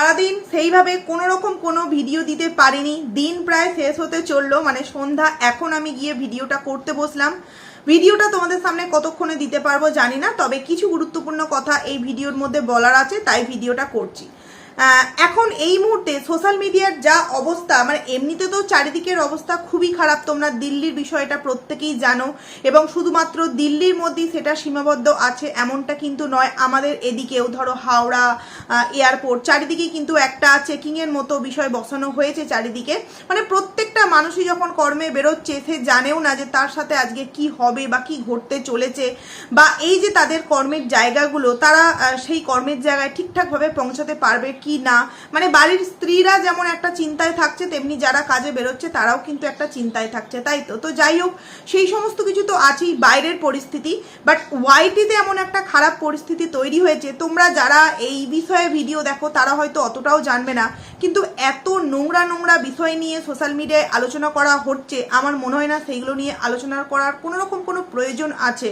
সারাদিন সেইভাবে কোনো রকম কোনো ভিডিও দিতে পারিনি। দিন প্রায় শেষ হতে চলল মানে সন্ধ্যা। এখন আমি গিয়ে ভিডিওটা করতে বসলাম। ভিডিওটা তোমাদের সামনে কতক্ষণে দিতে পারব জানি না, তবে কিছু গুরুত্বপূর্ণ কথা এই ভিডিওর মধ্যে বলার আছে, তাই ভিডিওটা করছি। এখন এই মুহূর্তে সোশ্যাল মিডিয়ার যা অবস্থা মানে এমনিতে তো চারিদিকের অবস্থা খুবই খারাপ, তোমরা দিল্লির বিষয়টা প্রত্যেকেই জানো এবং শুধুমাত্র দিল্লির মধ্যেই সেটা সীমাবদ্ধ আছে এমনটা কিন্তু নয়, আমাদের এদিকেও ধরো হাওড়া এয়ারপোর্ট চারিদিকে কিন্তু একটা চেকিংয়ের মতো বিষয় বসানো হয়েছে চারিদিকে। মানে প্রত্যেকটা মানুষই যখন কর্মে বেরোচ্ছে, সে জানেও না যে তার সাথে আজকে কি হবে বা কি ঘটতে চলেছে বা এই যে তাদের কর্মের জায়গাগুলো, তারা সেই কর্মের জায়গায় ঠিকঠাকভাবে পৌঁছাতে পারবে কি না? মানে বাড়ির স্ত্রীরা যেমন একটা চিন্তায় থাকছে, তেমনি যারা কাজে বেরোচ্ছে, তারাও কিন্তু একটা চিন্তায় থাকছে, তাই তো? তো যাই হোক, সেই সমস্ত কিছু তো আছেই বাইরের পরিস্থিতি বাট ওয়াইটিতে এমন একটা খারাপ পরিস্থিতি তৈরি হয়েছে। তোমরা যারা এই বিষয়ে ভিডিও দেখো, তারা হয়তো অতটাও জানবে না। কিন্তু এত নোংরা নোংরা বিষয় নিয়ে সোশ্যাল মিডিয়ায় আলোচনা করা হচ্ছে, আমার মনে হয় না সেইগুলো নিয়ে আলোচনা করার কোনো রকম কোনো প্রয়োজন আছে।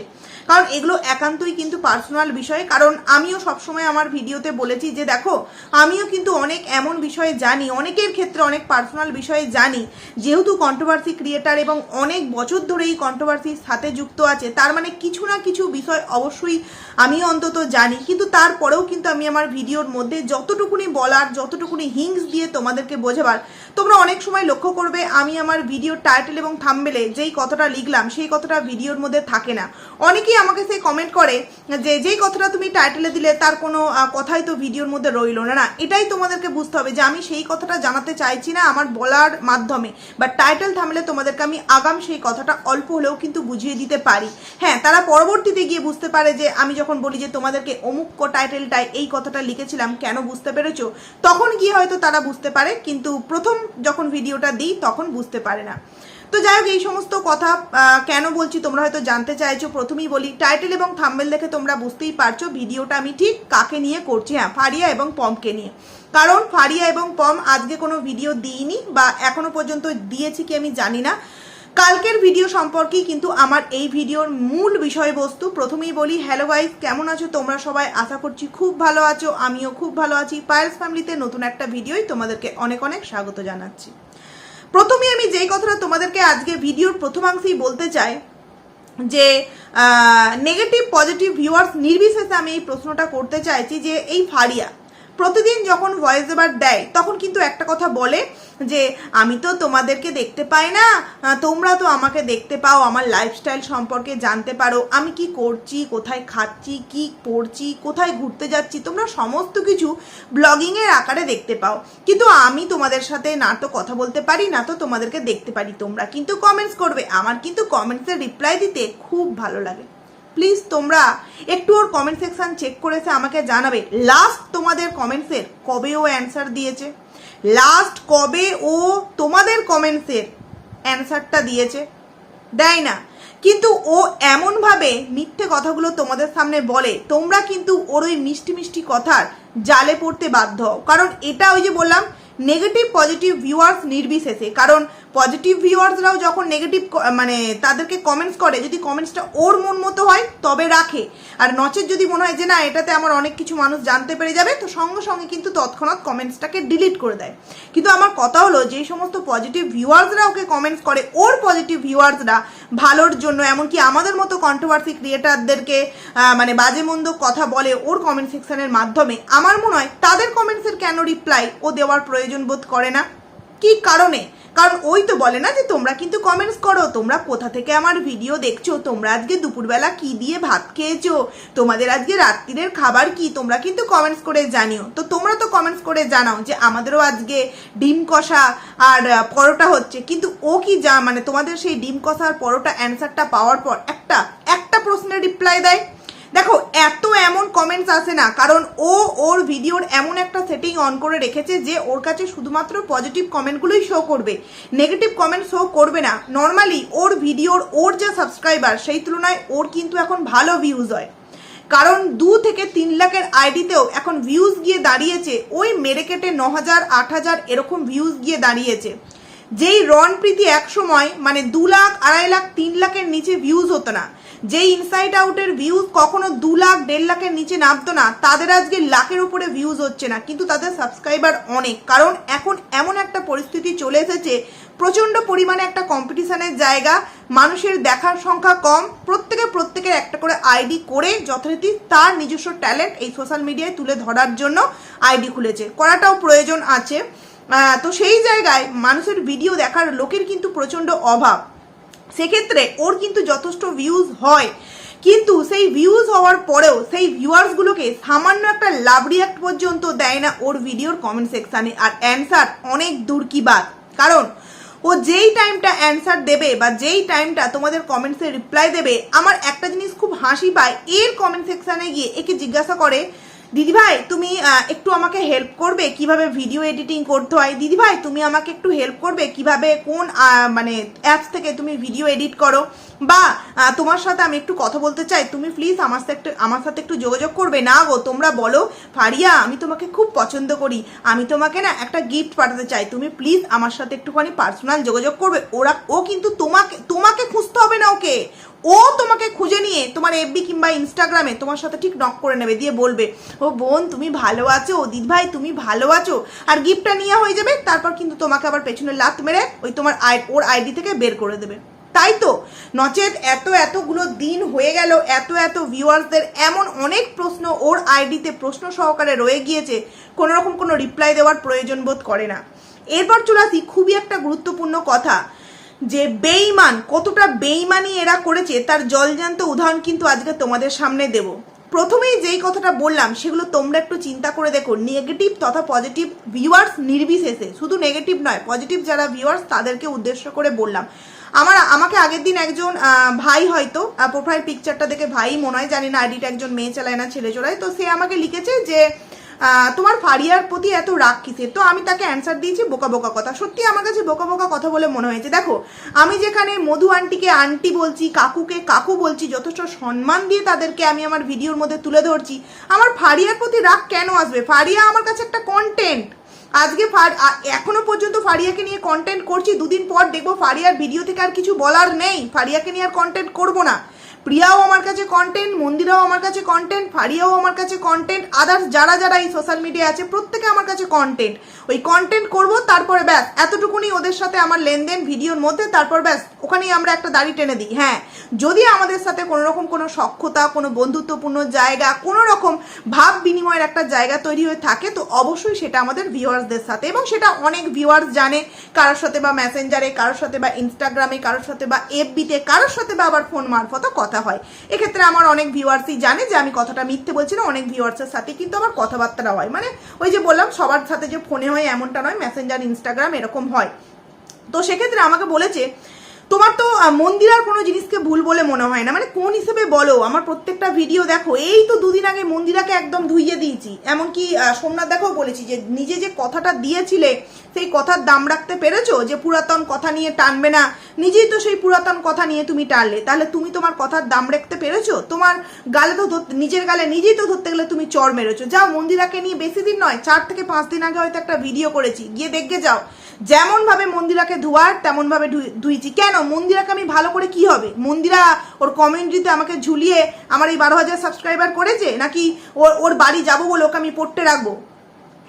কারণ এগুলো একান্তই কিন্তু পার্সোনাল বিষয়, কারণ আমিও সবসময় আমার ভিডিওতে বলেছি যে, দেখো আমিও কিন্তু অনেক এমন বিষয়ে জানি, অনেকের ক্ষেত্রে অনেক পার্সোনাল বিষয়ে জানি, যেহেতু কন্ট্রোভার্সি ক্রিয়েটার এবং অনেক বছর ধরে এই কন্ট্রোভার্সির সাথে যুক্ত আছে, তার মানে কিছু না কিছু বিষয় অবশ্যই আমি অন্তত জানি। কিন্তু তারপরেও কিন্তু আমি আমার ভিডিওর মধ্যে যতটুকুনি বলার, যতটুকুনি হিংস দিয়ে তোমাদেরকে বোঝাবার, তোমরা অনেক সময় লক্ষ্য করবে আমি আমার ভিডিওর টাইটেল এবং থাম্বেলে যেই কথাটা লিখলাম, সেই কথাটা ভিডিওর মধ্যে থাকে না। অনেকেই আমাকে সেই কমেন্ট করে যে, যেই কথাটা তুমি টাইটেলে দিলে তার কোনো কথাই তো ভিডিওর মধ্যে রইল না। না এটাই তোমাদেরকে বুঝতে হবে যে আমি সেই কথাটা জানাতে চাইছি না আমার বলার মাধ্যমে। বা টাইটেল থামলে তোমাদেরকে আমি আগাম সেই কথাটা অল্প হলেও কিন্তু বুঝিয়ে দিতে পারি। হ্যাঁ তারা পরবর্তীতে গিয়ে বুঝতে পারে যে আমি যখন বলি যে তোমাদেরকে অমুক টাইটেলটায় এই কথাটা লিখেছিলাম, কেন বুঝতে পেরেছ? তখন গিয়ে হয়তো তারা বুঝতে পারে, কিন্তু প্রথম যখন ভিডিওটা দিই, তখন বুঝতে পারে না। তো যাই হোক, এই সমস্ত কথা কেন বলছি তোমরা হয়তো জানতে চাইছো, প্রথমেই বলি টাইটেল এবং থাম্বেল দেখে তোমরা বুঝতেই পারছ ভিডিওটা আমি ঠিক কাকে নিয়ে করছি হ্যাঁ ফারিয়া এবং পমকে নিয়ে। কারণ ফারিয়া এবং পম আজকে কোনো ভিডিও দিইনি বা এখনও পর্যন্ত দিয়েছি কি আমি জানি না। কালকের ভিডিও সম্পর্কেই কিন্তু আমার এই ভিডিওর মূল বিষয়বস্তু। প্রথমেই বলি হ্যালো গাইস কেমন আছো? তোমরা সবাই আশা করছি খুব ভালো আছো, আমিও খুব ভালো আছি। পায়েলস ফ্যামিলিতে নতুন একটা ভিডিওই তোমাদেরকে অনেক অনেক স্বাগত জানাচ্ছি। প্রথমে আমি যেই কথাটা তোমাদেরকে আজকে ভিডিওর প্রথমাংশেই বলতে চাই, যে নেগেটিভ পজিটিভ ভিউয়ার্স নির্বিশেষে আমি এই প্রশ্নটা করতে চাইছি যে, এই ফারিয়া প্রতিদিন যখন ভয়েস ওভার দেয়, তখন কিন্তু একটা কথা বলে যে, আমি তো তোমাদেরকে দেখতে পাই না তোমরা তো আমাকে দেখতে পাও, আমার লাইফস্টাইল সম্পর্কে জানতে পারো, আমি কি করছি, কোথায় খাচ্ছি, কি পড়ছি, কোথায় ঘুরতে যাচ্ছি, তোমরা সমস্ত কিছু ব্লগিংয়ের আকারে দেখতে পাও। কিন্তু আমি তোমাদের সাথে না তো কথা বলতে পারি, না তো তোমাদেরকে দেখতে পারি তোমরা। কিন্তু কমেন্টস করবে। আমার কিন্তু কমেন্টসের রিপ্লাই দিতে খুব ভালো লাগে। প্লিজ তোমরা একটু ওর কমেন্ট সেকশন চেক করেছে আমাকে জানাবে। লাস্ট তোমাদের কমেন্টসের কবে ও অ্যান্সার দিয়েছে? লাস্ট কবে ও তোমাদের কমেন্টসের অ্যান্সারটা দিয়েছে? দেয় না। কিন্তু ও এমনভাবে মিথ্যে কথাগুলো তোমাদের সামনে বলে, তোমরা কিন্তু ওর ওই মিষ্টি মিষ্টি কথার জালে পড়তে বাধ্য কারণ এটা ওই যে বললাম নেগেটিভ পজিটিভ ভিউয়ার্স নির্বিশেষে। কারণ পজিটিভ ভিউয়ার্সরাও যখন নেগেটিভ মানে তাদেরকে কমেন্টস করে, যদি কমেন্টসটা ওর মন মতো হয়, তবে রাখে। আর নচের যদি মনে হয় যে, না, এটাতে আমার অনেক কিছু মানুষ জানতে পেরে যাবে, তো সঙ্গে সঙ্গে কিন্তু তৎক্ষণাৎ কমেন্টসটাকে ডিলিট করে দেয়। কিন্তু আমার কথা হলো, যে সমস্ত পজিটিভ ভিউয়ার্সরা ওকে কমেন্টস করে, ওর পজিটিভ ভিউয়ার্সরা ভালোর জন্য, এমনকি আমাদের মতো কন্ট্রোভার্সি ক্রিয়েটারদেরকে মানে বাজে মন্দ কথা বলে ওর কমেন্ট সেকশনের মাধ্যমে, আমার মনে হয় তাদের কমেন্টসের কেন রিপ্লাই ও দেওয়ার প্রয়োজন বোধ করে না। কি কারণে? কারণ ওই তো বলে না যে তোমরা কিন্তু কমেন্টস করো, তোমরা কোথা থেকে আমার ভিডিও দেখছ, তোমরা আজকে দুপুরবেলা কি দিয়ে ভাত খেয়েছো, তোমাদের আজকে রাত্রিরের খাবার কি, তোমরা কিন্তু কমেন্টস করে জানিও। তো তোমরা তো কমেন্টস করে জানাও যে আমাদেরও আজকে ডিম কষা আর পরোটা হচ্ছে। কিন্তু ও কি যা মানে তোমাদের সেই ডিম কষা আর পরোটা অ্যান্সারটা পাওয়ার পর একটা একটা প্রশ্নের রিপ্লাই দেয়? দেখো, এত এমন কমেন্টস আসে না, কারণ ও ওর ভিডিওর এমন একটা সেটিং অন করে রেখেছে যে ওর কাছে শুধুমাত্র পজিটিভ কমেন্টগুলোই শো করবে। নেগেটিভ কমেন্ট শো করবে না। নর্মালি ওর ভিডিওর ওর যে সাবস্ক্রাইবার সেই তুলনায় ওর কিন্তু এখন ভালো ভিউজ হয়। কারণ দু থেকে তিন লাখের আইডিতেও এখন ভিউজ গিয়ে দাঁড়িয়েছে, ওই মেরে কেটে ন হাজার, আট হাজার এরকম ভিউজ গিয়ে দাঁড়িয়েছে। যেই রনপ্রীতি এক সময় মানে দু লাখ, আড়াই লাখ, তিন লাখের নিচে ভিউজ হতো না। যেই ইনসাইড আউটের ভিউজ কখনো দু লাখ, দেড় লাখের নিচে নামতো না। তাদের আজকে লাখের উপরে ভিউজ হচ্ছে না। কিন্তু তাদের সাবস্ক্রাইবার অনেক। কারণ এখন এমন একটা পরিস্থিতি চলে এসেছে, প্রচণ্ড পরিমাণে একটা কম্পিটিশনের জায়গা। মানুষের দেখার সংখ্যা কম। প্রত্যেকে প্রত্যেকের একটা করে আইডি করে যথারীতি তার নিজস্ব ট্যালেন্ট এই সোশ্যাল মিডিয়ায় তুলে ধরার জন্য আইডি খুলেছে। করাটাও প্রয়োজন আছে। তো সেই জায়গায় মানুষের ভিডিও দেখার লোকের কিন্তু প্রচণ্ড অভাব। সেক্ষেত্রে ওর কিন্তু যথেষ্ট ভিউজ হয়। কিন্তু সেই ভিউজ হওয়ার পরেও সেই ভিউয়ার্সগুলোকে সামান্য একটা লাভ রিয়াক্ট পর্যন্ত দেয় না ওর ভিডিওর কমেন্ট সেকশানে আর অ্যান্সার অনেক দূর কি বাদ কারণ ও যেই টাইমটা অ্যান্সার দেবে বা যেই টাইমটা তোমাদের কমেন্টসে রিপ্লাই দেবে, আমার একটা জিনিস খুব হাসি পায়। এর কমেন্ট সেকশানে গিয়ে একে জিজ্ঞাসা করে দিদিভাই, তুমি একটু আমাকে হেল্প করবে কীভাবে ভিডিও এডিটিং করতে হয়? দিদিভাই, তুমি আমাকে একটু হেল্প করবে কীভাবে কোন মানে অ্যাপস থেকে তুমি ভিডিও এডিট করো? বা তোমার সাথে আমি একটু কথা বলতে চাই। তুমি প্লিজ আমার সাথে একটু, আমার সাথে একটু যোগাযোগ করবে। না গো, তোমরা বলো, ফারিয়া, আমি তোমাকে খুব পছন্দ করি। আমি তোমাকে না একটা গিফট পাঠাতে চাই। তুমি প্লিজ আমার সাথে একটুখানি পার্সোনাল যোগাযোগ করবে। ওরা, ও কিন্তু তোমাকে তোমাকে খুঁজতে হবে না ওকে। ও তোমাকে খুঁজে নিয়ে তোমার এফবি কিংবা ইনস্টাগ্রামে তোমার সাথে ঠিক নক করে নেবে, দিয়ে বলবে, ও বোন, তুমি ভালো আছো, ও দিদ ভাই তুমি ভালো আছো। আর গিফটটা নিয়ে হয়ে যাবে, তারপর কিন্তু তোমাকে আবার পেছনে লাত মেরে ওই তোমার আই, ওর আইডি থেকে বের করে দেবে। তাই তো? নচেত এত, এতগুলো দিন হয়ে গেল, এত এত ভিউয়ার্সদের এমন অনেক প্রশ্ন ওর আইডিতে প্রশ্ন সহকারে রয়ে গিয়েছে কোনো রকম কোনো রিপ্লাই দেওয়ার প্রয়োজন বোধ করে না। এরপর চলে আসি খুবই একটা গুরুত্বপূর্ণ কথা। যে বেইমান কতটা বেইমানি এরা করেছে, তার জলজান্ত উদাহরণ কিন্তু আজকে তোমাদের সামনে দেব। প্রথমেই যেই কথাটা বললাম, সেগুলো তোমরা একটু চিন্তা করে দেখো। নেগেটিভ তথা পজিটিভ ভিউয়ার্স নির্বিশেষে। শুধু নেগেটিভ নয় পজিটিভ যারা ভিউয়ার্স তাদেরকে উদ্দেশ্য করে বললাম। আমার, আমাকে আগের দিন একজন ভাই হয়তো প্রোফাইল পিকচারটা দেখে ভাই মনে হয় জানি না আইডিটা একজন মেয়ে চালায় না, ছেলে চড়ায়। তো সে আমাকে লিখেছে যে তোমার ফারিয়ার প্রতি এত রাগ কিসের? তো আমি তাকে অ্যান্সার দিয়েছি বোকা বোকা কথা। সত্যি আমার কাছে বোকা বোকা কথা বলে মনে হয়েছে। দেখো, আমি যেখানে মধু আন্টিকে আন্টি বলছি, কাকুকে কাকু বলছি, যথেষ্ট সম্মান দিয়ে তাদেরকে আমি আমার ভিডিওর মধ্যে তুলে ধরছি। আমার ফারিয়ার প্রতি রাগ কেন আসবে? ফারিয়া আমার কাছে একটা কন্টেন্ট আজকে এখনও পর্যন্ত ফারিয়াকে নিয়ে কন্টেন্ট করছি। দুদিন পর দেখব ফারিয়ার ভিডিও থেকে আর কিছু বলার নেই। ফারিয়াকে নিয়ে আর কন্টেন্ট করব না। প্রিয়াও আমার কাছে কন্টেন্ট মন্দিরাও আমার কাছে কন্টেন্ট ফারিয়াও আমার কাছে কন্টেন্ট আদার্স যারা যারা এই সোশ্যাল মিডিয়া আছে, প্রত্যেকে আমার কাছে কন্টেন্ট ওই কন্টেন্ট করব, তারপরে ব্যাস, এতটুকুনি ওদের সাথে আমার লেনদেন ভিডিওর মধ্যে, তারপর ব্যাস, ওখানেই আমরা একটা দাড়ি টেনে দিই। হ্যাঁ যদি আমাদের সাথে কোনো রকম কোনো সক্ষতা, কোনো বন্ধুত্বপূর্ণ জায়গা কোনো রকম ভাব বিনিময়ের একটা জায়গা তৈরি হয়ে থাকে, তো অবশ্যই সেটা আমাদের ভিউয়ার্সদের সাথে, এবং সেটা অনেক ভিউয়ার্স জানে কারোর সাথে বা মেসেঞ্জারে কারোর সাথে বা ইনস্টাগ্রামে কারোর সাথে বা এফবিতে কারোর সাথে বা আবার ফোন মারফত কথা হয়। এক্ষেত্রে আমার অনেক ভিউয়ার্সই জানে যে আমি কথাটা মিথ্যে বলছি না, অনেক ভিউয়ার্সের সাথে কিন্তু আমার কথাবার্তা হয়। মানে ওই যে বললাম, সবার সাথে যে ফোনে হয় এমনটা নয় মেসেঞ্জার ইনস্টাগ্রাম এরকম হয়। তো সেক্ষেত্রে আমাকে বলেছে তোমার তো মন্দির আর কোনো জিনিসকে ভুল বলে মনে হয় না। মানে কোন হিসেবে বলো? আমার প্রত্যেকটা ভিডিও দেখো, এই তো দুদিন আগে মন্দিরাকে একদম ধুইয়ে দিয়েছি। এমনকি সোমনাথ দেখো বলেছি যে, নিজে যে কথাটা দিয়েছিলে, সেই কথার দাম রাখতে পেরেছ? যে পুরাতন কথা নিয়ে টানবে না। নিজেই তো সেই পুরাতন কথা নিয়ে তুমি টানলে। তাহলে তুমি তোমার কথার দাম রাখতে পেরেছ? তোমার গালে তো নিজের গালে নিজেই তো ধরতে গেলে তুমি চর মেরেছো। যাও, মন্দিরাকে নিয়ে বেশি দিন নয়, চার থেকে পাঁচ দিন আগে হয়তো একটা ভিডিও করেছি। গিয়ে দেখে যাও। যেমন ভাবে মন্দিরাকে ধোয়ার তেমন ভাবে ধুই- ধুইছি। কেন? মন্দিরাকে আমি ভালো করে কি হবে? মন্দিরা ওর কমেন্ট্রিতে আমাকে ঝুলিয়ে আমার এই বারো হাজার সাবস্ক্রাইবার করেছে? নাকি ওর ওর বাড়ি যাব বলে ওকে আমি পড়তে রাখব?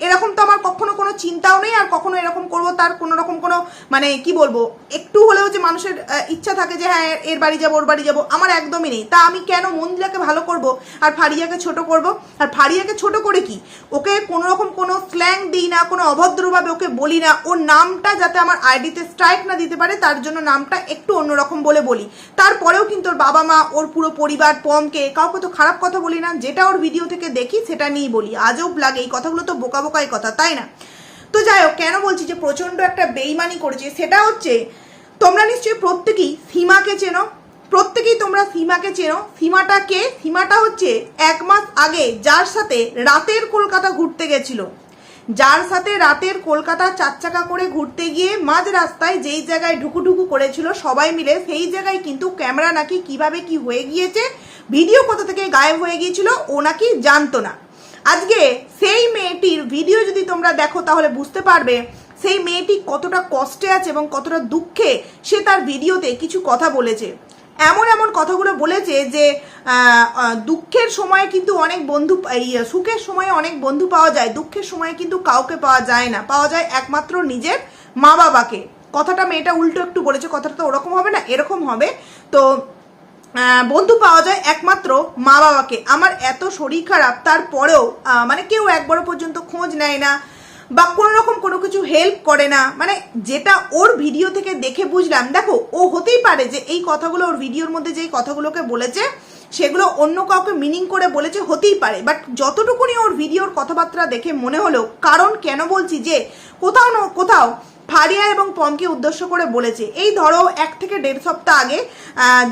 এরকম তো আমার কখনো কোনো চিন্তাও নেই, আর কখনো এরকম করব তার কোনো রকম কোনো মানে কি বলব, একটু হলেও যে মানুষের ইচ্ছা থাকে যে হ্যাঁ এর বাড়ি যাব, ওর বাড়ি যাব, আমার একদমই নেই। তা আমি কেন মন্দিরাকে ভালো করব আর ফারিয়াকে ছোট করব? আর ফারিয়াকে ছোট করে কি? ওকে কোনো রকম কোনো স্ল্যাং দিই না, কোনো অভদ্রভাবে ওকে বলি না। ওর নামটা যাতে আমার আইডিতে স্ট্রাইক না দিতে পারে, তার জন্য নামটা একটু অন্যরকম বলে বলি। তারপরেও কিন্তু ওর বাবা মা, ওর পুরো পরিবার, পমকে, কাউকে তো খারাপ কথা বলি না, যেটা ওর ভিডিও থেকে দেখি সেটা নিয়েই বলি। আজব লাগে এই কথাগুলো তো বোকা বোকাই কথা, তাই না? তো যাই হোক কেন বলছি যে প্রচণ্ড একটা বেইমানি করেছে? সেটা হচ্ছে, তোমরা নিশ্চয়ই প্রত্যেকেই সীমাকে চেনো। প্রত্যেকেই তোমরা সীমাকে চেনো। সীমাটা কে সীমাটা হচ্ছে এক মাস আগে যার সাথে রাতের কলকাতা ঘুরতে গেছিল। যার সাথে রাতের কলকাতা চার চাকা করে ঘুরতে গিয়ে মাঝ রাস্তায় যেই জায়গায় ঢুকুঢুকু করেছিল সবাই মিলে, সেই জায়গায় কিন্তু ক্যামেরা নাকি কীভাবে কি হয়ে গিয়েছে, ভিডিও কোথা থেকে গায়েব হয়ে গিয়েছিল ও নাকি জানতো না। আজকে সেই মেয়েটির ভিডিও যদি তোমরা দেখো, তাহলে বুঝতে পারবে সেই মেয়েটি কতটা কষ্টে আছে এবং কতটা দুঃখে সে তার ভিডিওতে কিছু কথা বলেছে। এমন এমন কথাগুলো বলেছে যে দুঃখের সময় কিন্তু অনেক বন্ধু সুখের সময় অনেক বন্ধু পাওয়া যায়, দুঃখের সময় কিন্তু কাউকে পাওয়া যায় না, পাওয়া যায় একমাত্র নিজের মা বাবাকে কথাটা মেয়েটা উল্টো একটু বলেছে, কথাটা তো ওরকম হবে না, এরকম হবে। তো বন্ধু পাওয়া যায় একমাত্র মা বাবাকে। আমার এত শরীর খারাপ, তারপরেও মানে কেউ একবারও পর্যন্ত খোঁজ নেয় না বা কোনো রকম কোনো কিছু হেল্প করে না। মানে যেটা ওর ভিডিও থেকে দেখে বুঝলাম, দেখো, ও হতেই পারে যে এই কথাগুলো ওর ভিডিওর মধ্যে যেই কথাগুলোকে বলেছে, সেগুলো অন্য কাউকে মিনিং করে বলেছে, হতেই পারে। বাট যতটুকুনি ওর ভিডিওর কথাবার্তা দেখে মনে হলো, কারণ কেন বলছি যে, কোথাও না কোথাও ফারিয়া এবং পমকে উদ্দেশ্য করে বলেছে, এই ধরো, এক থেকে দেড় সপ্তাহ আগে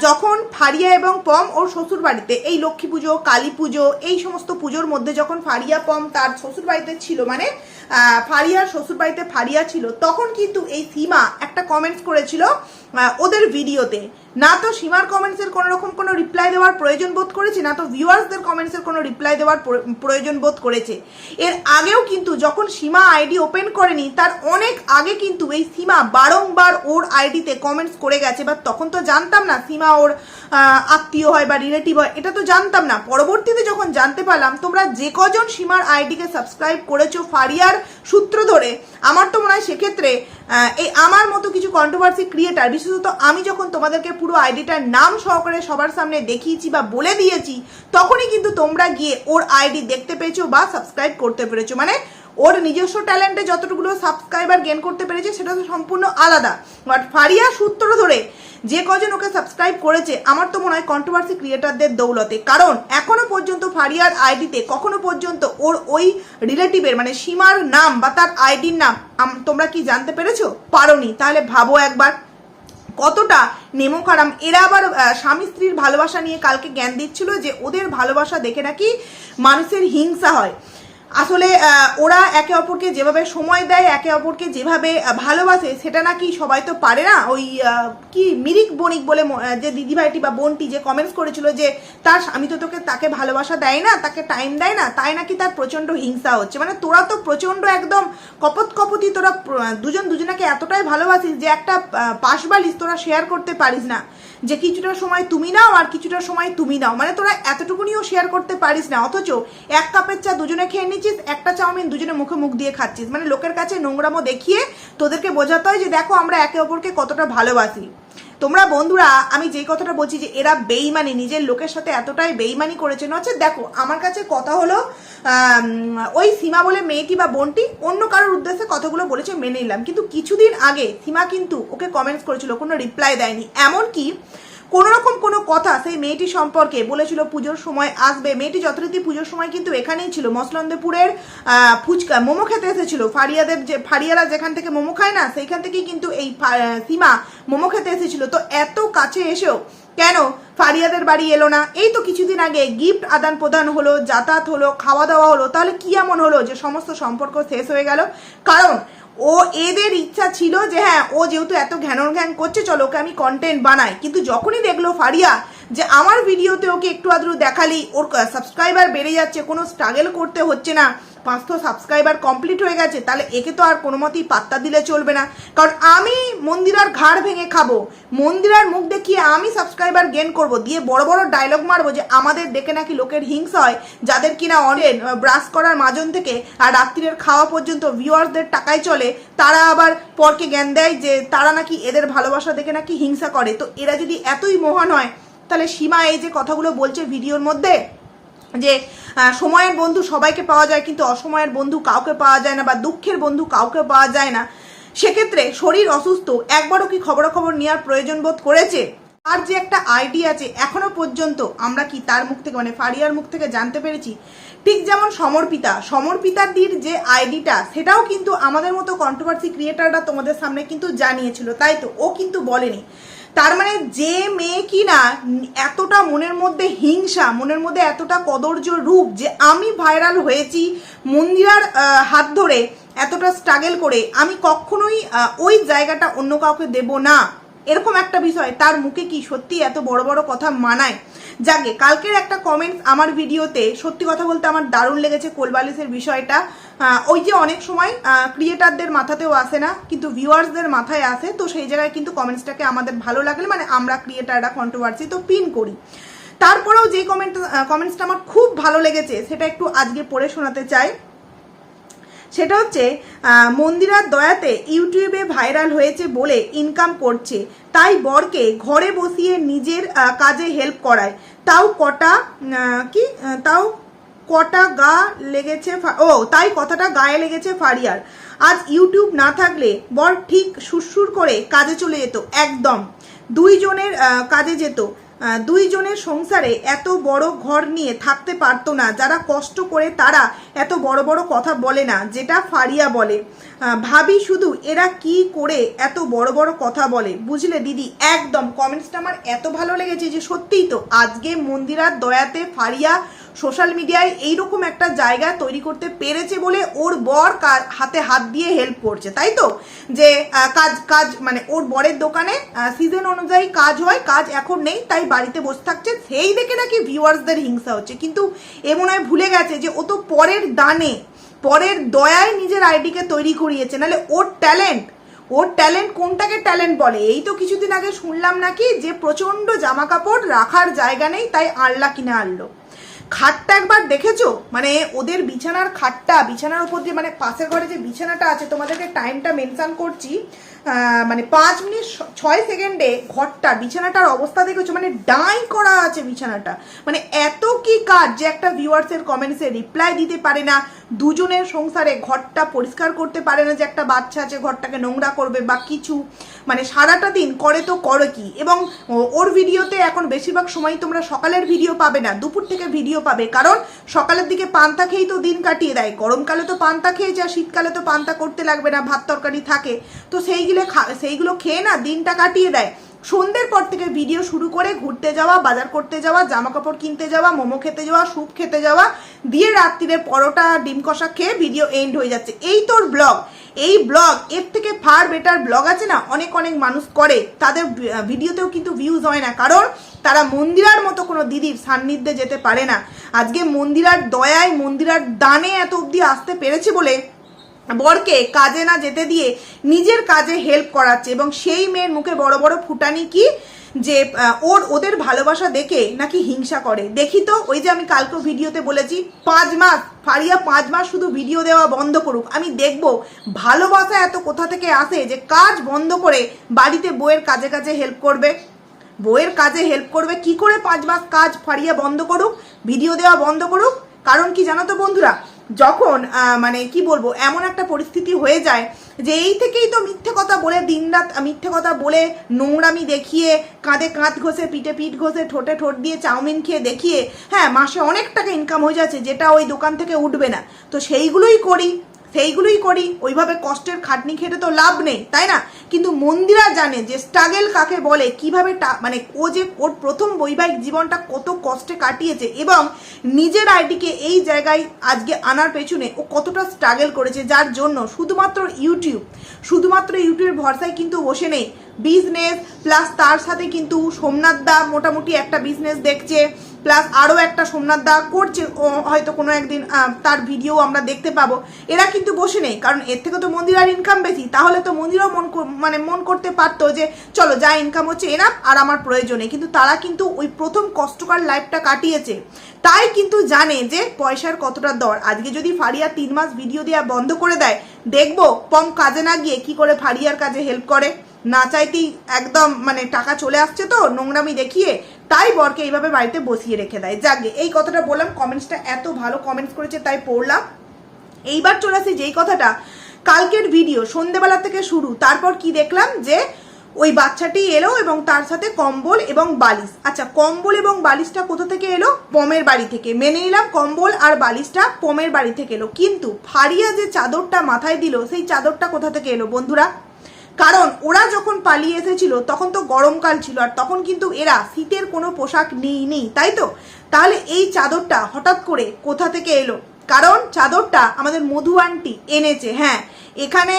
যখন ফারিয়া এবং পম ওর শ্বশুর বাড়িতে এই লক্ষ্মী পুজো, কালী পুজো, এই সমস্ত পুজোর মধ্যে যখন ফারিয়া, পম তার শ্বশুর বাড়িতে ছিল মানে ফারিয়ার শ্বশুর বাড়িতে ফারিয়া ছিল, তখন কিন্তু এই সীমা একটা কমেন্টস করেছিল ওদের ভিডিওতে। না তো সীমার কমেন্টসের কোনো রকম কোনো রিপ্লাই দেওয়ার প্রয়োজন বোধ করেছে, না তো ভিউয়ার্সদের কমেন্টসের কোনো রিপ্লাই দেওয়ার প্রয়োজন বোধ করেছে। এর আগেও কিন্তু যখন সীমা আইডি ওপেন করেনি, তার অনেক আগে কিন্তু এই সীমা বারংবার ওর আইডিতে কমেন্টস করে গেছে বা তখন তো জানতাম না সীমা ওর আত্মীয় হয় বা রিলেটিভ হয়, এটা তো জানতাম না। পরবর্তীতে যখন জানতে পারলাম, তোমরা যে কজন সীমার আইডিকে সাবস্ক্রাইব করেছ ফারিয়ার সূত্র ধরে, আমার তো মনে হয় সেক্ষেত্রে এই আমার মতো কিছু কন্ট্রোভার্সি ক্রিয়েটার বিশেষত আমি যখন তোমাদেরকে পুরো আইডিটার নাম সহকারে সবার সামনে দেখিয়েছি বা বলে দিয়েছি, তখনই কিন্তু তোমরা গিয়ে ওর আইডি দেখতে পেয়েছ বা সাবস্ক্রাইব করতে পেরেছ। মানে ওর নিজস্ব ট্যালেন্টে যতটুকুলো সাবস্ক্রাইবার গেন করতে পেরেছে, সেটা তো সম্পূর্ণ আলাদা। বাট ফারিয়া সূত্র ধরে যে কজন ওকে সাবস্ক্রাইব করেছে, আমার তো মনে হয় কন্ট্রোভার্সি ক্রিয়েটারদের দৌলতে। কারণ এখনও পর্যন্ত ফারিয়ার আইডিতে কখনো পর্যন্ত ওর ওই রিলেটিভের মানে সীমার নাম বা তার আইডির নাম তোমরা কি জানতে পেরেছ? পারোনি। তাহলে ভাবো একবার। কতটা নেমো খারাম। এরা আবার স্বামী স্ত্রীর ভালোবাসা নিয়ে কালকে জ্ঞান দিচ্ছিল যে ওদের ভালোবাসা দেখে নাকি মানুষের হিংসা হয়। আসলে ওরা একে অপরকে যেভাবে সময় দেয় একে অপরকে যেভাবে ভালোবাসে সেটা নাকি সবাই তো পারে না? ওই কি মিরিক বণিক বলে যে দিদিভাইটি বা বোনটি যে কমেন্টস করেছিল যে তার স্বামী তো তোকে তাকে ভালোবাসা দেয় না তাকে টাইম দেয় না তাই নাকি তার প্রচণ্ড হিংসা হচ্ছে? মানে তোরা তো প্রচণ্ড একদম কপত কপতি তোরা দুজন দুজনাকে এতটাই ভালোবাসিস যে একটা আহ, পাশ বালিশ তোরা শেয়ার করতে পারিস না। যে কিছুটা সময় তুমি নাও আর কিছুটা সময় তুমি নাও। মানে তোরা এতটুকুনিও শেয়ার করতে পারিস না। অথচ এক কাপের চা দুজনে খেয়ে নিচ্ছিস, একটা চাউমিন দুজনে মুখে মুখ দিয়ে খাচ্ছিস। মানে লোকের কাছে নোংরামো দেখিয়ে তোদেরকে বোঝাতে হয় যে দেখো আমরা একে অপরকে কতটা ভালোবাসি। তোমরা বন্ধুরা, আমি যে কথাটা বলছি যে এরা বেইমানি, নিজের লোকের সাথে এতটাই বেইমানি করেছে হচ্ছে দেখো, আমার কাছে কথা হলো ওই সীমা বলে মেয়েটি বা বোনটি অন্য কারোর উদ্দেশ্যে কথাগুলো বলেছে, মেনে নিলাম। কিন্তু কিছুদিন আগে সীমা কিন্তু ওকে কমেন্টস করেছিল, কোনো রিপ্লাই দেয়নি। এমনকি কোনো রকম কোনো কথা সেই মেয়েটি সম্পর্কে বলেছিল পুজোর সময় আসবে। মেয়েটি যথারীতি পুজোর সময় কিন্তু এখানেই ছিল। মসলন্দেপুরের ফুচকা, মোমো খেতে এসেছিল। ফারিয়াদের যে, ফারিয়ারা যেখান থেকে মোমো খায় না, সেইখান থেকেই কিন্তু এই সীমা মোমো খেতে এসেছিল। তো এত কাছে এসেও কেন ফারিয়াদের বাড়ি এলো না? এই তো কিছুদিন আগে গিফট আদান প্রদান হলো, যাতায়াত হলো, খাওয়া দাওয়া হলো, তাহলে কি এমন হলো যে সমস্ত সম্পর্ক শেষ হয়ে গেল? কারণ ও এদের ইচ্ছা ছিল যে হ্যাঁ ও যেহেতু এত ঘ্যান ঘ্যান করছে, চলো ওকে আমি কন্টেন্ট বানাই। কিন্তু যখনই দেখল ফারিয়া যে আমার ভিডিওতে ওকে একটু আদ্রু দেখালি ওর সাবস্ক্রাইবার বেড়ে যাচ্ছে, কোনো স্ট্রাগল করতে হচ্ছে না। পাঁচশো সাবস্ক্রাইবার কমপ্লিট হয়ে গেছে, তাহলে একে তো আর কোনো মতেই পাত্তা দিলে চলবে না। কারণ আমি মন্দিরার ঘাড় ভেঙে খাব। মন্দিরার মুখ দেখিয়ে আমি সাবস্ক্রাইবার গেন করব। দিয়ে বড় বড় ডায়লগ মারবো যে আমাদের দেখে নাকি লোকের হিংসা হয়, যাদের কিনা অনেক ব্রাশ করার মাজন থেকে আর রাত্রির খাওয়া পর্যন্ত ভিউয়ার্সদের টাকায় চলে, তারা আবার পরকে জ্ঞান দেয় যে তারা নাকি এদের ভালোবাসা দেখে নাকি হিংসা করে। তো এরা যদি এতই মহান হয়, তাহলে সীমা এই যে কথাগুলো বলছে ভিডিওর মধ্যে যে সময়ের বন্ধু সবাইকে পাওয়া যায়, কিন্তু অসময়ের বন্ধু কাউকে পাওয়া যায় না বা দুঃখের বন্ধু কাউকে পাওয়া যায় না। সেক্ষেত্রে শরীর অসুস্থ, একবারও কি খবরাখবর নেওয়ার প্রয়োজন বোধ করেছে? তার যে একটা আইডি আছে, এখনও পর্যন্ত আমরা কি তার মুখ থেকে মানে ফারিয়ার মুখ থেকে জানতে পেরেছি? ঠিক যেমন সমর্পিতা সমর্পিতাদির যে আইডিটা, সেটাও কিন্তু আমাদের মতো কন্ট্রোভার্সি ক্রিয়েটাররা তোমাদের সামনে কিন্তু জানিয়েছিল, তাই তো? ও কিন্তু বলেনি। তার মানে যে মেয়ে কি না এতটা মনের মধ্যে হিংসা, মনের মধ্যে এতটা কদর্য রূপ যে আমি ভাইরাল হয়েছি মন্দিরার হাত ধরে, এতটা স্ট্রাগেল করে, আমি কখনোই ওই জায়গাটা অন্য কাউকে দেব না। এরকম একটা বিষয়, তার মুখে কি সত্যি এত বড় বড় কথা মানায়? যাকে, কালকের একটা কমেন্টস আমার ভিডিওতে সত্যি কথা বলতে আমার দারুণ লেগেছে কোলবালিসের বিষয়টা। ওই যে অনেক সময় ক্রিয়েটারদের মাথাতেও আসে না, কিন্তু ভিউয়ার্সদের মাথায় আসে, তো সেই জায়গায় কিন্তু কমেন্টসটাকে আমাদের ভালো লাগলে মানে আমরা ক্রিয়েটাররা কন্ট্রোভার্সি তো পিন করি। তারপরেও যে কমেন্ট কমেন্টসটা আমার খুব ভালো লেগেছে, সেটা একটু আজকে পড়ে শোনাতে চাই। সেটা হচ্ছে মন্দিরার দয়াতে ইউটিউবে ভাইরাল হয়েছে বলে ইনকাম করছে। তাই বরকে ঘরে বসিয়ে নিজের কাজে হেল্প করায়। তাও কটা কি তাও কটা গা লেগেছে ও, তাই কথাটা গায়ে লেগেছে ফারিয়ার। আজ ইউটিউব না থাকলে বর ঠিক সুরসুর করে কাজে চলে যেত, একদম। দুইজনের কাজে যেত। দুইজনের সংসারে এত বড় ঘর নিয়ে থাকতে পারতো না। যারা কষ্ট করে তারা এত বড় বড় কথা বলে না, যেটা ফারিয়া বলে। ভাবি শুধু এরা কি করে এত বড় বড় কথা বলে? বুঝলে দিদি, একদম। কমেন্টসটা আমার এত ভালো লেগেছে যে সত্যিই তো আজকে মন্দিরার দয়াতে ফারিয়া সোশ্যাল মিডিয়ায় এইরকম একটা জায়গা তৈরি করতে পেরেছে বলে ওর বর হাতে হাত দিয়ে হেল্প করছে, তাই তো? যে কাজ কাজ মানে ওর বরের দোকানে সিজন অনুযায়ী কাজ হয়, কাজ এখন নেই, তাই বাড়িতে বসে থাকছে, সেই দেখে নাকি ভিউয়ার্সদের হিংসা হচ্ছে। কিন্তু এ মনে হয় ভুলে গেছে যে ও তো পরের দানে, পরের দয়ায় নিজের আইডিকে তৈরি করিয়েছে। নাহলে ওর ট্যালেন্ট ওর ট্যালেন্ট কোনটাকে ট্যালেন্ট বলে? এই তো কিছুদিন আগে শুনলাম নাকি যে প্রচণ্ড জামা কাপড় রাখার জায়গা নেই, তাই আনলা কিনে আনলো। খাটটা একবার দেখেছ? মানে ওদের বিছানার খাটটা, বিছানার উপর দিয়ে মানে পাশের ঘরে যে বিছানাটা আছে, তোমাদেরকে টাইমটা মেনশান করছি মানে পাঁচ মিনিট ছয় সেকেন্ডে ঘরটা, বিছানাটার অবস্থা দেখেছ? মানে ডাই করা আছে বিছানাটা। মানে এত কি কাজ যে একটা ভিউয়ার্সের কমেন্টসে রিপ্লাই দিতে পারে না। দুজনের সংসারে ঘরটা পরিষ্কার করতে পারে না যে একটা বাচ্চা আছে, ঘরটাকে নোংরা করবে বা কিছু। মানে সারাটা দিন করে তো করে কি? এবং ওর ভিডিওতে এখন বেশিরভাগ সময় তোমরা সকালের ভিডিও পাবে না, দুপুর থেকে ভিডিও পাবে। কারণ সকালের দিকে পান্তা খেয়েই তো দিন কাটিয়ে দেয়। গরমকালে তো পান্তা খেয়ে যা শীতকালে তো পান্তা করতে লাগবে না, ভাত তরকারি থাকে। তো সেইগুলো খা- সেইগুলো খেয়ে না দিনটা কাটিয়ে দেয়। সন্ধ্যের পর থেকে ভিডিও শুরু করে ঘুরতে যাওয়া, বাজার করতে যাওয়া জামা কাপড় কিনতে যাওয়া, মোমো খেতে যাওয়া, স্যুপ খেতে যাওয়া, দিয়ে রাত্রিরে পরোটা, ডিম কষা খেয়ে ভিডিও এন্ড হয়ে যাচ্ছে। এই তোর ব্লগ এই ব্লগ এর থেকে ফার বেটার ব্লগ আছে না? অনেক অনেক মানুষ করে। তাদের ভিডিওতেও কিন্তু ভিউজ হয় না। কারণ তারা মন্দিরার মতো কোনো দিদির সান্নিধ্যে যেতে পারে না। আজকে মন্দিরার দয়ায়, মন্দিরার দানে এত অবধি আসতে পেরেছে বলে বরকে কাজে না যেতে দিয়ে নিজের কাজে হেল্প করাচ্ছে এবং সেই মেয়ের মুখে বড় বড় ফুটানি কি যে ওর ওদের ভালোবাসা দেখে নাকি হিংসা করে। দেখি তো, ওই যে আমি কালকে ভিডিওতে বলেছি, পাঁচ মাস, ফারিয়া পাঁচ মাস শুধু ভিডিও দেওয়া বন্ধ করুক। আমি দেখব ভালোবাসা এত কোথা থেকে আসে যে কাজ বন্ধ করে বাড়িতে বইয়ের কাজে কাজে হেল্প করবে। বইয়ের কাজে হেল্প করবে, কি করে পাঁচ মাস কাজ ফারিয়া বন্ধ করুক, ভিডিও দেওয়া বন্ধ করুক? কারণ কি জানো তো বন্ধুরা যখন মানে কি বলব, এমন একটা পরিস্থিতি হয়ে যায় যে এই থেকেই তো মিথ্যে কথা বলে দিনরাত, মিথ্যে কথা বলে নোংরামি দেখিয়ে, কাঁধে কাঁধ ঘষে, পিঠে পিঠ ঘষে, ঠোঁটে ঠোঁট দিয়ে চাউমিন খেয়ে দেখিয়ে হ্যাঁ মাসে অনেক টাকা ইনকাম হয়ে যাচ্ছে যেটা ওই দোকান থেকে উঠবে না। তো সেইগুলোই করি। সেইগুলোই করি, ওইভাবে কষ্টের খাটনি খেটে তো লাভ নেই, তাই না? কিন্তু মন্দিরা জানে যে স্ট্রাগেল কাকে বলে, কীভাবে মানে ও যে ওর প্রথম বৈবাহিক জীবনটা কত কষ্টে কাটিয়েছে এবং নিজের আইডিকে এই জায়গায় আজকে আনার পেছনে ও কতটা স্ট্রাগেল করেছে, যার জন্য শুধুমাত্র ইউটিউব শুধুমাত্র ইউটিউবের ভরসায় কিন্তু বসে নেই। বিজনেস প্লাস তার সাথে কিন্তু সোমনাথ দা মোটামুটি একটা বিজনেস দেখছে প্লাস আরও একটা সোমনাথ দা করছে হয়তো কোনো একদিন তার ভিডিও আমরা দেখতে পাবো। এরা কিন্তু বসে নেই, কারণ এর থেকে তো মন্দির আর ইনকাম বেশি। তাহলে তো মন্দিরও মন মানে মন করতে পারতো যে, চলো যা ইনকাম হচ্ছে, এনাফ আর আমার প্রয়োজনে। কিন্তু তারা কিন্তু ওই প্রথম কষ্টকর লাইফটা কাটিয়েছে। তাই কিন্তু জানে যে, পয়সার কতটা দর। আজকে যদি ফারিয়া তিন মাস ভিডিও দেওয়া বন্ধ করে দেয়, দেখব পম কাজে না গিয়ে কি করে ফারিয়ার কাজে হেল্প করে। না চাইতেই একদম মানে টাকা চলে আসছে তো, নোংরামি দেখিয়ে তাই বরকে এইভাবে বাড়িতে বসিয়ে রেখে দেয়। যাকে এই কথাটা বললাম কমেন্টসটা এত ভালো কমেন্টস করেছে তাই পড়লাম। এইবার চলে আসি যেই কথাটা, কালকের ভিডিও সন্ধেবেলা থেকে শুরু, তারপর কি দেখলাম যে ওই বাচ্চাটি এলো এবং তার সাথে কম্বল এবং বালিশ। আচ্ছা কম্বল এবং বালিশটা কোথা থেকে এলো? পমের বাড়ি থেকে। মেনে নিলাম, কম্বল আর বালিশটা পমের বাড়ি থেকে এলো। কিন্তু ফারিয়া যে চাদরটা মাথায় দিল, সেই চাদরটা কোথা থেকে এলো বন্ধুরা? কারণ ওরা যখন পালিয়ে এসেছিল, তখন তো গরমকাল ছিল আর তখন কিন্তু এরা শীতের কোনো পোশাক নেই নেই, তাই তো? তাহলে এই চাদরটা হঠাৎ করে কোথা থেকে এলো? কারণ চাদরটা আমাদের মধু আন্টি এনেছে হ্যাঁ। এখানে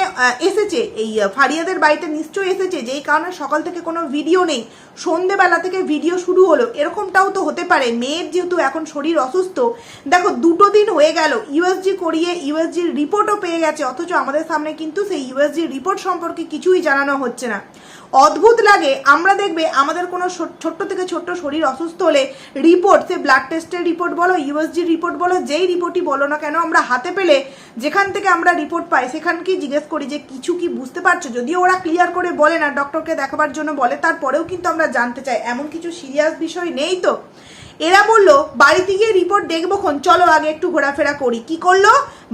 এসেছে, এই ফারিয়াদের বাড়িতে নিশ্চয়ই এসেছে, যেই কারণে সকাল থেকে কোনো ভিডিও নেই। সন্ধেবেলা থেকে ভিডিও শুরু হলো, এরকমটাও তো হতে পারে। মেয়ের যেহেতু এখন শরীর অসুস্থ, দেখো, দুটো দিন হয়ে গেল ইউএসজি করিয়ে ইউএসজির রিপোর্টও পেয়ে গেছে, অথচ আমাদের সামনে কিন্তু সেই ইউএসজি রিপোর্ট সম্পর্কে কিছুই জানানো হচ্ছে না। অদ্ভুত লাগে। আমরা দেখবে আমাদের কোনো ছোট্ট থেকে ছোট্ট শরীর অসুস্থ হলে রিপোর্ট সে ব্লাড টেস্টের রিপোর্ট বলো ইউএসজির রিপোর্ট বলো, যেই রিপোর্টই বলো না কেন, আমরা হাতে পেলে যেখান থেকে আমরা রিপোর্ট পাই, সেখানকেই জিজ্ঞেস করি যে কিছু কি বুঝতে পারছ? যদিও ওরা ক্লিয়ার করে বলে না ডক্টরকে দেখাবার জন্য বলে, তারপরেও কিন্তু আমরা জানতে চাই। এমন কিছু সিরিয়াস বিষয় নেই তো? এরা বলল, বাড়িতে গিয়ে রিপোর্ট দেখব খন, চলো আগে একটু ঘোরাফেরা করি। কি করল?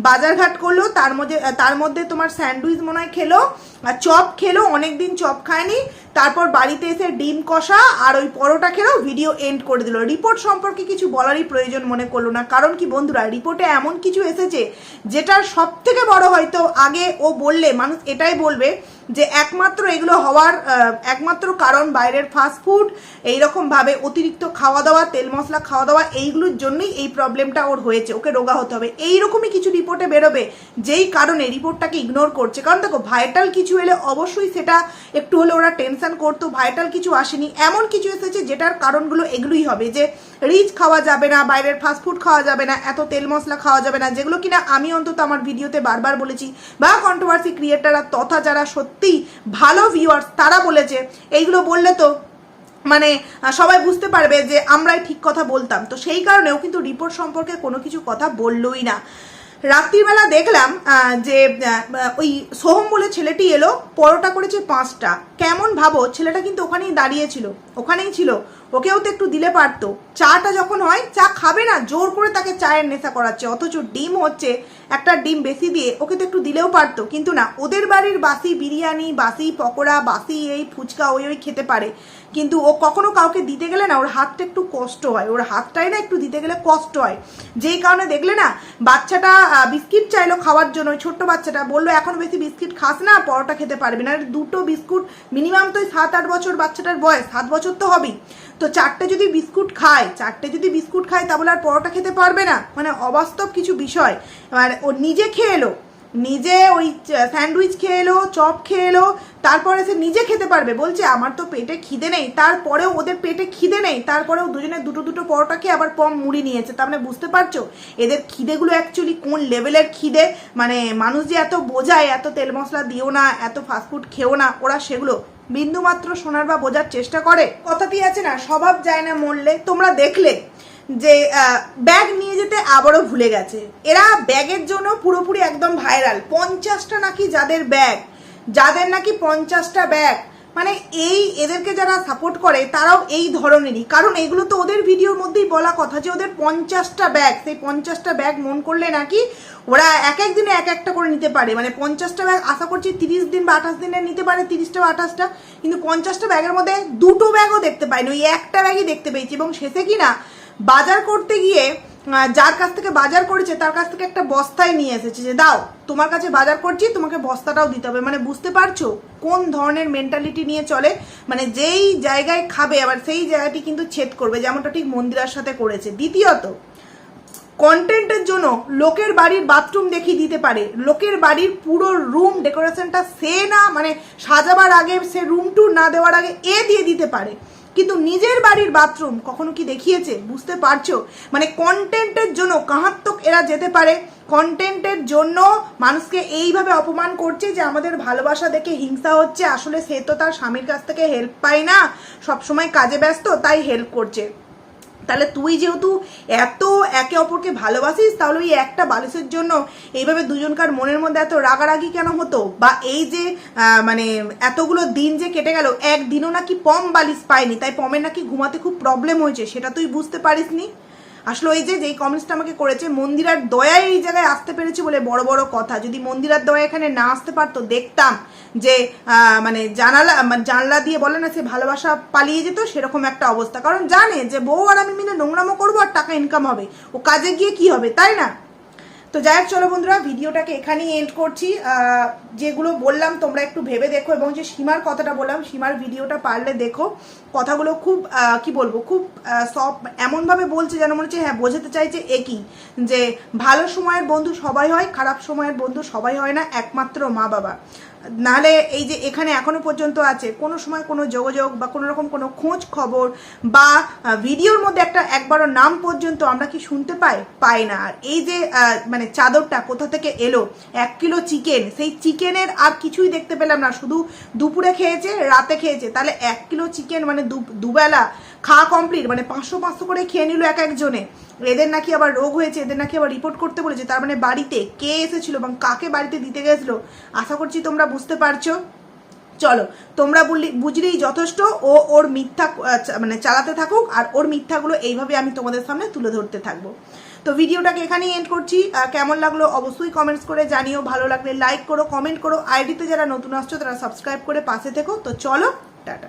বাজারঘাট করল, তার মধ্যে তার মধ্যে তোমার স্যান্ডউইচ মনে হয় খেলো আর চপ খেলো, অনেকদিন চপ খায়নি। তারপর বাড়িতে এসে ডিম কষা আর ওই পরোটা খেলো ভিডিও এন্ড করে দিল। রিপোর্ট সম্পর্কে কিছু বলারই প্রয়োজন মনে করল না। কারণ কি বন্ধুরা রিপোর্টে এমন কিছু এসেছে, যেটার সব থেকে বড় হয়তো আগে ও বললে, মানুষ এটাই বলবে যে একমাত্র এগুলো হওয়ার একমাত্র কারণ বাইরের ফাস্টফুড এইরকম ভাবে অতিরিক্ত খাওয়া দাওয়া, তেল মশলা খাওয়া দাওয়া, এইগুলোর জন্যই এই প্রবলেমটা ওর হয়েছে। ওকে রোগা হতে হবে। এইরকমই কিছু রিপোর্টে বেরোবে, যেই কারণে রিপোর্টটাকে ইগনোর করছে। কারণ দেখো ভাইটাল কিছু এলে অবশ্যই সেটা একটু হলে ওরা টেনশন করতো ভাইটাল কিছু আসেনি। এমন কিছু এসেছে যেটার কারণগুলো এগুলোই হবে যে রিচ খাওয়া যাবে না, বাইরের ফাস্টফুড খাওয়া যাবে না, এত তেল মশলা খাওয়া যাবে না, যেগুলো কিনা আমি অন্তত আমার ভিডিওতে বারবার বলেছি, বা কন্ট্রোভার্সি ক্রিয়েটাররা তথা যারা সত্যিই ভালো ভিউয়ার্স তারা বলেছে, এইগুলো বললে তো মানে সবাই বুঝতে পারবে যে আমরাই ঠিক কথা বলতাম। তো সেই কারণেও কিন্তু রিপোর্ট সম্পর্কে কোনো কিছু কথা বললোই না। রাত্রিবেলা দেখলাম যে ওই সোহম বলে ছেলেটি এলো, পরোটা করেছে পাঁচটা। কেমন ভাবো? ছেলেটা কিন্তু ওখানেই দাঁড়িয়েছিল ওখানেই ছিল। ওকেও তো একটু দিলে পারতো। চাটা যখন হয়, চা খাবে না, জোর করে তাকে চায়ের নেশা করাচ্ছে, অথচ ডিম হচ্ছে একটা ডিম বেশি দিয়ে ওকে তো একটু দিলেও পারতো। কিন্তু না, ওদের বাড়ির বাসি বিরিয়ানি, বাসি পকোড়া, বাসি এই ফুচকা ওই ওই খেতে পারে। কিন্তু ও কখনো কাউকে দিতে গেলে না, ওর হাতটা একটু কষ্ট হয়। ওর হাতটাই না একটু দিতে গেলে কষ্ট হয়। যেই কারণে দেখলে না, বাচ্চাটা বিস্কিট চাইলো খাওয়ার জন্য, ওই ছোট্ট বাচ্চাটা বলল, এখন বেশি বিস্কিট খাস না, পরোটা খেতে পারবি না। দুটো বিস্কুট, মিনিমাম তো সাত আট বছর বাচ্চাটার বয়স, সাত বছর তো হবেই। তো চারটে যদি বিস্কুট খায়, চারটে যদি বিস্কুট খায়, তাহলে আর পরোটা খেতে পারবে না। মানে অবাস্তব কিছু বিষয়। এবার ও নিজে খেয়ে এলো। নিজে ওই স্যান্ডউইচ খেয়ে এলো, চপ খেয়ে এলো, তারপরে সে নিজে খেতে পারবে। বলছে, আমার তো পেটে খিদে নেই। তারপরেও ওদের পেটে খিদে নেই। তারপরেও দুজনে দুটো দুটো পরোটা খেয়ে আবার পম মুড়ি নিয়েছে। তার মানে বুঝতে পারছ? এদের খিদেগুলো অ্যাকচুয়ালি কোন লেভেলের খিদে? মানে মানুষ যে এত বোঝায়, এত তেল মশলা দিও না, এত ফাস্টফুড খেও না, ওরা সেগুলো বিন্দুমাত্র শোনার বা বোঝার চেষ্টা করে? কথাটি আছে না, স্বভাব যায় না মরলে। তোমরা দেখলে যে ব্যাগ নিয়ে যেতে আবারও ভুলে গেছে। এরা ব্যাগের জন্য পুরোপুরি একদম ভাইরাল। পঞ্চাশটা নাকি যাদের ব্যাগ? যাদের নাকি পঞ্চাশটা ব্যাগ? মানে এই এদেরকে যারা সাপোর্ট করে, তারাও এই ধরনেরই। কারণ এগুলো তো ওদের ভিডিওর মধ্যেই বলা কথা যে ওদের পঞ্চাশটা ব্যাগ সেই পঞ্চাশটা ব্যাগ মন করলে নাকি ওরা এক এক দিনে এক একটা করে নিতে পারে। মানে পঞ্চাশটা ব্যাগ আশা করছি তিরিশ দিন বা আঠাশ দিনে নিতে পারে, তিরিশটা বা আঠাশটা। কিন্তু পঞ্চাশটা ব্যাগের মধ্যে দুটো ব্যাগও দেখতে পাইনি। ওই একটা ব্যাগই দেখতে পেয়েছি। এবং শেষে কি না বাজার করতে গিয়ে যার কাছ থেকে বাজার করেছে, তার কাছ থেকে একটা বস্তায় নিয়ে এসেছে যে, দাও, তোমার কাছে বাজার করছি, তোমাকে বস্তাটাও দিতে হবে। মানে বুঝতে পারছ কোন ধরনের মেন্টালিটি নিয়ে চলে? মানে যেই জায়গায় খাবে, আবার সেই জায়গাটি কিন্তু ছেদ করবে, যেমনটা ঠিক মন্দিরার সাথে করেছে। দ্বিতীয়ত কন্টেন্টের জন্য লোকের বাড়ির বাথরুম দেখিয়ে দিতে পারে। লোকের বাড়ির পুরো রুম ডেকোরেশনটা সে না মানে সাজাবার আগে সে রুম টুর না দেওয়ার আগে এ দিয়ে দিতে পারে। কিন্তু নিজের বাড়ির বাথরুম কখনো কি দেখিয়েছে? বুঝতে পারছ? মানে কন্টেন্টের জন্য কাহাত্মক এরা যেতে পারে। কন্টেন্টের জন্য মানুষকে এইভাবে অপমান করছে যে আমাদের ভালোবাসা দেখে হিংসা হচ্ছে। আসলে সে তো তার স্বামীর কাছ থেকে হেল্প পায় না। সবসময় কাজে ব্যস্ত, তাই হেল্প করছে। তাহলে তুই যেহেতু এত একে অপরকে ভালোবাসিস, তাহলে ওই একটা বালিশের জন্য এইভাবে দুজনকার মনের মধ্যে এত রাগারাগি কেন হতো? বা এই যে মানে এতগুলো দিন যে কেটে গেল, একদিনও নাকি পম বালিশ পায়নি, তাই পমের নাকি ঘুমাতে খুব প্রবলেম হয়েছে, সেটা তুই বুঝতে পারিসনি? আসলে ওই যে যেই কমেন্টসটা আমাকে করেছে, মন্দিরার দয়ায় এই জায়গায় আসতে পেরেছি বলে বড় বড় কথা। যদি মন্দিরার দয়া এখানে না আসতে পারতো, দেখতাম যে মানে জানালা মানে জানলা দিয়ে বলে না সে ভালোবাসা পালিয়ে যেত, সেরকম একটা অবস্থা। কারণ জানে যে বউ আর আমি মিলে নোংরামো করব আর টাকা ইনকাম হবে। ও কাজে গিয়ে কি হবে, তাই না? তো যাই হোক, চলো বন্ধুরা, ভিডিওটাকে এখানেই এন্ড করছি। যেগুলো বললাম তোমরা একটু ভেবে দেখো এবং যে সীমার কথাটা বললাম, সীমার ভিডিওটা পারলে দেখো। কথাগুলো খুব কি বলব, খুব সব এমনভাবে বলছে যেন মনে হচ্ছে হ্যাঁ বোঝাতে চাইছে একই, যে ভালো সময়ের বন্ধু সবাই হয়, খারাপ সময়ের বন্ধু সবাই হয় না, একমাত্র মা বাবা নাহলে এই যে এখানে এখনও পর্যন্ত আছে, কোনো সময় কোনো যোগাযোগ বা কোনো রকম কোনো খোঁজ খবর বা ভিডিওর মধ্যে একটা একবারও নাম পর্যন্ত আমরা কি শুনতে পাই? পাই না। আর এই যে মানে চাদরটা কোথা থেকে এলো? এক কিলো চিকেন। সেই চিকেনের আর কিছুই দেখতে পেলাম না। শুধু দুপুরে খেয়েছে, রাতে খেয়েছে। তাহলে এক কিলো চিকেন মানে দুবেলা খাওয়া কমপ্লিট মানে পাঁচশো পাঁচশো করে খেয়ে নিল এক একজনে। এদের নাকি আবার রোগ হয়েছে, এদের নাকি আবার রিপোর্ট করতে বলেছে। তার মানে বাড়িতে কে এসেছিল এবং কাকে বাড়িতে দিতে গেছিল, আশা করছি তোমরা বুঝতে পারছ। চলো, তোমরা বুঝলি বুঝলেই যথেষ্ট, ও ওর মিথ্যা চা- মানে চালাতে থাকুক, আর ওর মিথ্যাগুলো এইভাবে আমি তোমাদের সামনে তুলে ধরতে থাকব। তো ভিডিওটাকে এখানেই এন্ড করছি। কেমন লাগল অবশ্যই কমেন্টস করে জানিও। ভালো লাগলে লাইক করো কমেন্ট করো। আইডিতে যারা নতুন আসছো, তারা সাবস্ক্রাইব করে পাশে থেকো। তো চলো, টাটা।